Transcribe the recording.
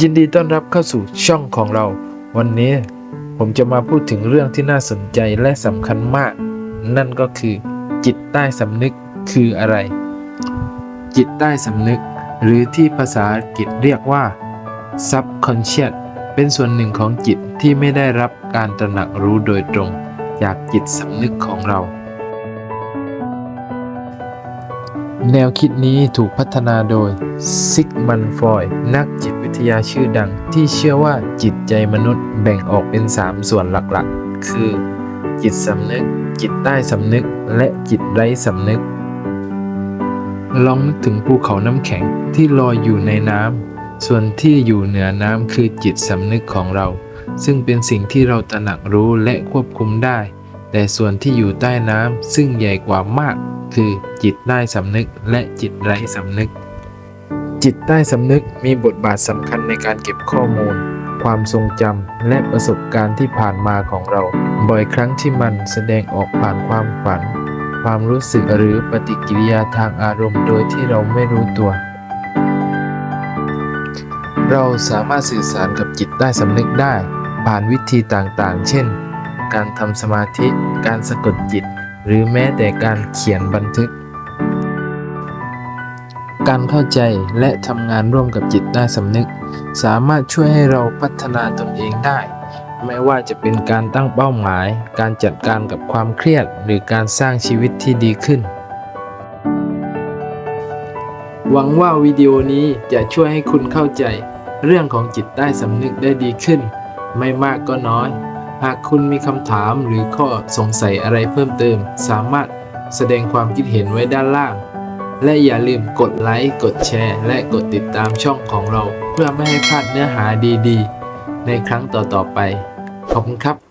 ยินดีต้อนรับเข้าสู่ช่องของเรา วันนี้ผมจะมาพูดถึงเรื่องที่น่าสนใจและสำคัญมาก นั่นก็คือ จิตใต้สำนึกคืออะไร จิตใต้สำนึก หรือที่ภาษาอังกฤษเรียกว่า subconscious เป็นส่วนหนึ่งของจิตที่ไม่ได้รับการตระหนักรู้โดยตรง จากจิตสำนึกของเรา แนวคิดนี้ถูกพัฒนาโดยซิกมันฟอยนักจิตวิทยาชื่อดัง ที่เชื่อว่าจิตใจมนุษย์แบ่งออกเป็น 3 ส่วนหลักๆ คือ จิตสำนึก จิตใต้สำนึก และจิตไร้สำนึก ลองนึกถึงภูเขาน้ำแข็งที่ลอยอยู่ในน้ำส่วนที่อยู่เหนือน้ำคือจิตสำนึกของเรา ซึ่งเป็นสิ่งที่เราตระหนักรู้และควบคุมได้ แต่ส่วนที่อยู่ใต้น้ำซึ่งใหญ่กว่ามาก คือจิตใต้สำนึกและจิตไร้สำนึก จิตใต้สำนึกมีบทบาทสำคัญในการเก็บข้อมูล ความทรงจำและประสบการณ์ที่ผ่านมาของเรา บ่อยครั้งที่มันแสดงออกผ่านความฝัน ความรู้สึกหรือปฏิกิริยาทางอารมณ์โดยที่เราไม่รู้ตัว เราสามารถสื่อสารกับจิตใต้สำนึกได้ ผ่านวิธีต่างๆ เช่น การทำสมาธิ การสะกดจิต หรือแม้แต่การเขียนบันทึก การเข้าใจและทำงานร่วมกับจิตใต้สำนึก สามารถช่วยให้เราพัฒนาตนเองได้ ไม่ว่าจะเป็นการตั้งเป้าหมาย การจัดการกับความเครียด หรือการสร้างชีวิตที่ดีขึ้นหวังว่าวิดีโอนี้จะช่วยให้คุณเข้าใจ เรื่องของจิตใต้สำนึกได้ดีขึ้น ไม่มากก็น้อย หากคุณมีคำถามหรือข้อสงสัยอะไรเพิ่มเติม สามารถแสดงความคิดเห็นไว้ด้านล่าง และอย่าลืมกดไลค์ กดแชร์ และกดติดตามช่องของเรา เพื่อไม่ให้พลาดเนื้อหาดีๆ ในครั้งต่อๆไป ขอบคุณครับ